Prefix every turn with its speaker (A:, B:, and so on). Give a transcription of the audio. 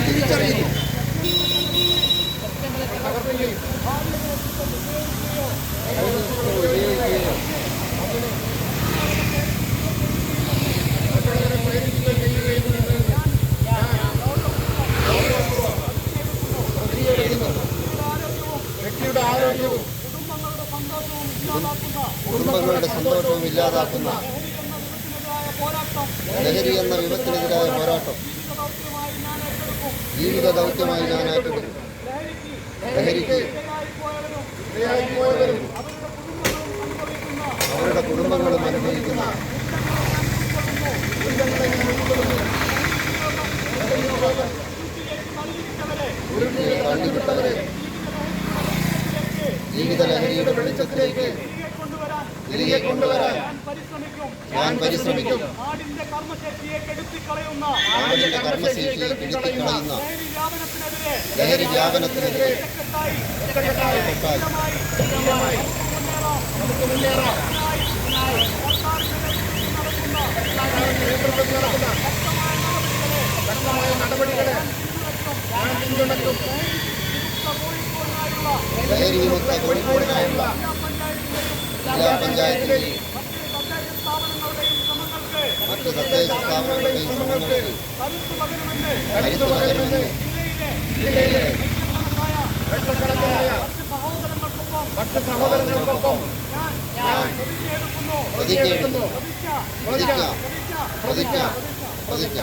A: നാം തിരിച്ചറിയുന്നു. വ്യക്തിയുടെ ആരോഗ്യവും കുടുംബങ്ങളുടെ സന്തോഷവും ഇല്ലാതാക്കുന്ന ലഹരി എന്ന വിപത്തിനെതിരായ പോരാട്ടം. ജീവിത ദൗത്യമായി ഞാൻ ഏറ്റെടുക്കും അവരുടെ കുടുംബങ്ങളും അനുഭവിക്കുന്ന തിരികെ കൊണ്ടുവരാൻ ഞാൻ പരിശ്രമിക്കും.
B: നാടിന്റെ കർമ്മശക്തിയെ കെടുത്തിക്കളയുന്ന
A: നാടിന്റെ കർമ്മശക്തിയെ കെടുത്തിക്കളയുന്ന
B: ലഹരി വ്യാപനത്തിനെതിരെ നമുക്ക് മുന്നേറാം. ശക്തമായ നടപടികളെ ഞാൻ പിന്തുണയ്ക്കും.
A: ലഹരി വിമുക്ത കോഴിക്കോടിനായുള്ള ജില്ലാ പഞ്ചായത്തിന്റെയും മറ്റ് തദ്ദേശ സ്ഥാപനങ്ങളുടെയും ശ്രമങ്ങൾക്ക്
B: കരുത്തു പകരുമെന്ന് ജില്ലയിലെ മറ്റ് സഹോദരങ്ങൾക്കൊപ്പം ഞാൻ
A: പ്രതിജ്ഞ.
B: പ്രതിജ്ഞ.
A: പ്രതിജ്ഞ. പ്രതിജ്ഞ.